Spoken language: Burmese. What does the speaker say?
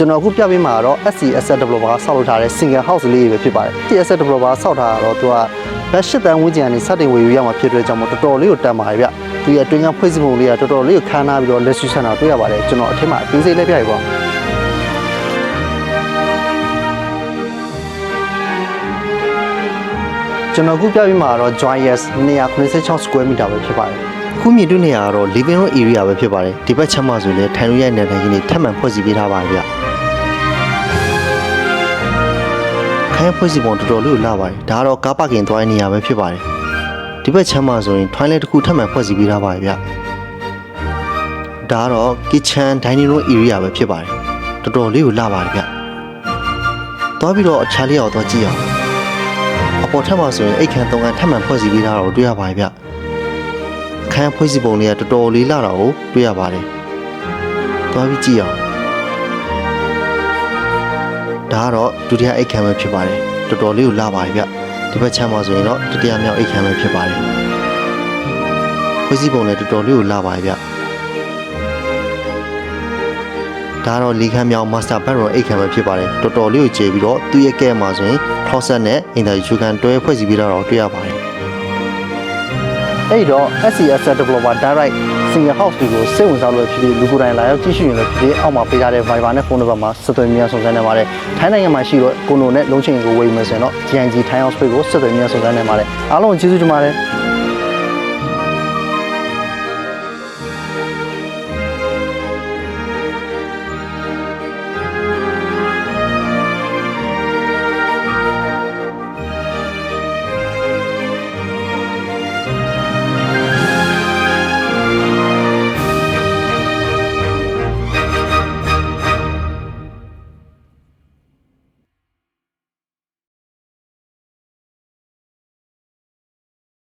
ကျွန်တော်အခုပြပေးမှာကတော့ SC Asset Developer ကဆောက်လုပ်ထားတဲ့ single house လေးတွေပဲဖြစ်ပါတယ် SC Asset Developer ဆောက်ထားတာတော့သူကဘတ်၈တန်းဝန်းကျင်ကနေစတင်ဝယ်ယူရမှာဖြစ်တဲ့ကြောင့်မို့တော်တော်လေးကိုတန်ပါတယ်ဗျသူရဲ့အတွင်းကဖွဲ့စည်းပုံလေးကတော်တော်လေးကိုခမ်းနားပြီးတော့လက်ရှိဆန်တာတွေ့ရပါတယ်ကျွန်တော်အထက်မှာအသေးစိတ်လေးပြရပါကျွန်တော်အခုပြပေးမှာတော့ Joyous 296 square meter ပဲဖြစ်ပါတယ်အ ခုမြင်တွေ့နေရတာတော့ living room area ပဲဖြစ်ပါတယ်ဒီဘက်ချမ်းမဆိုလည်းထိုင်လို့ရတဲ့နေရာကြီးနေထပ်မံဖွဲ့စည်းပေးထားပါတယ်ဗျခိုင်းဖွဲ့စီပုံတော်တော်လေးကိုလာပါတယ်ဒါကတော့ကားပါကင်သွားတဲ့နေရာပဲဖြစ်ပါတယ်ဒီဘက်ချမ်းမှာဆိုရင် toilet တစ်ခုထပ်မံဖွဲ့စည်းပေးထားပါတယ်ဗျဒါကတော့ kitchen dining room area ပဲဖြစ်ပါတယ်တော်တော်လေးကိုလာပါတယ်ဗျသွားပြီးတော့အခြားလေးအောင်သွားကြည့်အောင်အပေါ်ထပ်မှာဆိုရင်အိတ်ခမ်းသုံးခန်းထပ်မံဖွဲ့စည်းပေးထားတာကိုတွေ့ရပါတယ်ဗျခ န်းဖွဲ့စည်းပုံလေးကတော်တော်လေးလာတာကိုတွေ့ရပါတယ်သွားပြီးကြည့်အောင်ဒါကတော့ဒုတိယအိတ်ခံပဲဖြစ်ပါတယ်တော်တော်လေးကိုလာပါတယ်ဗျဒီဘက်ချမ်းမှာဆိုရင်တော့တတိယမြောက်အိတ်ခံပဲဖြစ်ပါတယ်ဖွဲ့စည်းပုံလည်းတော်တော်လေးကိုလာပါတယ်ဗျဒါကတော့လီခမ်းမြောက် master bedroom အိတ်ခံပဲဖြစ်ပါတယ်တော်တော်လေးကိုကျေပြီးတော့သူ့ရဲ့ကဲမှာဆိုရင် closet နဲ့ interview ခံတွဲဖွဲ့စည်းပေးတာတော့တွေ့ရပါတယ် အဲ့တော့ SCS developer direct single house တွေကိုစိတ်ဝင်စားလို့ဖြစ်ပြီးလူကိုယ်တိုင်လာရောက်ကြည့်ရှုရင်လည်းဖြစ်ပြီးအောက်မှာပေးထားတဲ့ Viber နဲ့ဖုန်းနံပါတ်မှာဆက်သွယ်မြန်ဆောင်စမ်းနေပါတယ်။ထိုင်းနိုင်ငံမှာရှိတော့ကိုနိုနဲ့လုံးချင်းကိုဝယ်ယူမယ်ဆိုရင်တော့ GNG Thai House Pay ကိုဆက်သွယ်မြန်ဆောင်စမ်းနေပါတယ်။အားလုံးကိုကျေးဇူးတင်ပါတယ်။